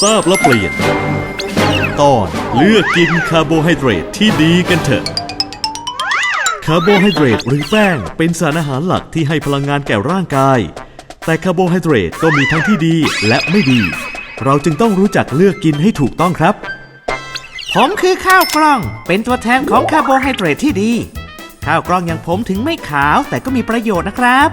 ทราบแล้วเปลี่ยน ตอนเลือกกินคาร์โบไฮเดรตที่ดีกันเถอะ คาร์โบไฮเดรตหรือแป้งเป็นสารอาหารหลักที่ให้พลังงานแก่ร่างกาย แต่คาร์โบไฮเดรตก็มีทั้งที่ดีและไม่ดี เราจึงต้องรู้จักเลือกกินให้ถูกต้องครับ ผมคือข้าวกล้อง เป็นตัวแทนของคาร์โบไฮเดรตที่ดี ข้าวกล้องอย่างผมถึงไม่ขาวแต่ก็มีประโยชน์นะครับ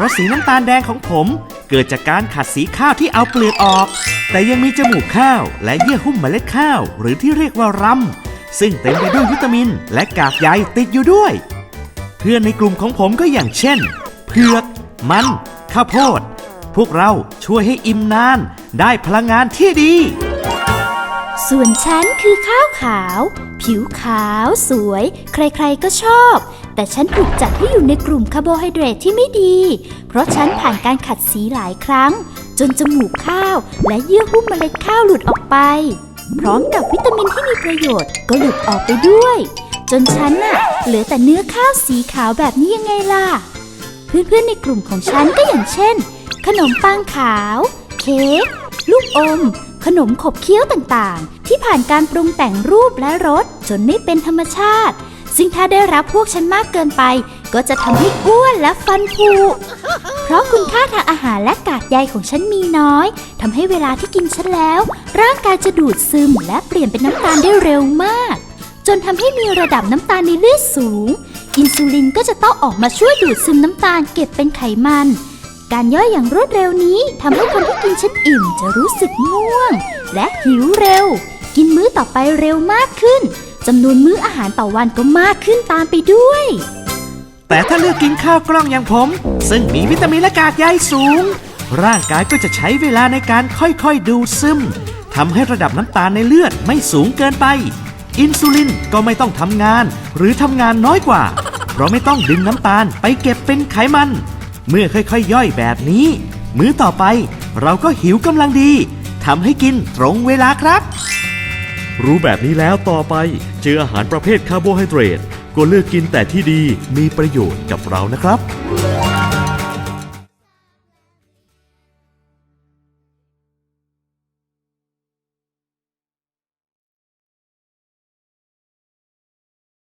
ราะสีน้ำตาลแดงของผม เกิดจากการขัดสีข้าวที่เอาเปลือกออก แต่ยังมีจมูกข้าว และเยื่อหุ้มเมล็ดข้าว หรือที่เรียกว่ารำซึ่งเต็มไปด้วยวิตามิน และกากใยติดอยู่ด้วย เพื่อนในกลุ่มของผมก็อย่างเช่น เผือก มัน ข้าวโพด พวกเราช่วยให้อิ่มนาน ได้พลังงานที่ดี ส่วนฉันคือข้าวขาว ผิวขาวสวย ใครๆก็ชอบ แต่ฉันถูกจัดให้อยู่ในกลุ่มคาร์โบไฮเดรตที่ไม่ดี เพราะฉันผ่านการขัดสีหลายครั้ง จนจมูกข้าวและเยื่อหุ้มเมล็ดข้าวหลุดออกไป พร้อมกับวิตามินที่มีประโยชน์ก็หลุดออกไปด้วย จนฉันน่ะเหลือแต่เนื้อข้าวสีขาวแบบนี้ยังไงล่ะ เพื่อนๆในกลุ่มของฉันก็อย่างเช่น ขนมปังขาว เค้กลูกอม ขนมขบเคี้ยวต่างๆ ที่ผ่านการปรุงแต่งรูปและรสจนไม่เป็นธรรมชาติ ซึ่งถ้าได้รับพวกฉันมากเกินไป ก็จะทำให้อ้วนและฟันผุ เพราะคุณค่าทางอาหารและกากใยของฉันมีน้อยทำให้เวลาที่กินฉันแล้ว ร่างกายจะดูดซึมและเปลี่ยนเป็นน้ำตาลได้เร็วมาก จนทำให้มีระดับน้ำตาลในเลือดสูง อินซูลินก็จะต้องออกมาช่วยดูดซึมน้ำตาลเก็บเป็นไขมันการย่อยอย่างรวดเร็วนี้ทำให้คนที่กินชั้นอิ่มจะรู้สึกง่วง และหิวเร็ว กินมื้อต่อไปเร็วมากขึ้น จำนวนมื้ออาหารต่อวันก็มากขึ้นตามไปด้วย แต่ถ้าเลือกกินข้าวกล้องอย่างผม ซึ่งมีวิตามินและกากใยสูง ร่างกายก็จะใช้เวลาในการค่อยๆดูดซึมทำให้ระดับน้ำตาลในเลือดไม่สูงเกินไป อินซูลินก็ไม่ต้องทำงาน หรือทำงานน้อยกว่า เพราะไม่ต้องดึงน้ำตาลไปเก็บเป็นไขมัน เมื่อค่อยๆย่อยแบบนี้ มื้อต่อไปเราก็หิวกำลังดีทำให้กินตรงเวลาครับ รู้แบบนี้แล้วต่อไป เจออาหารประเภทคาร์โบไฮเดรตก็เลือกกินแต่ที่ดีมีประโยชน์กับเรานะครับ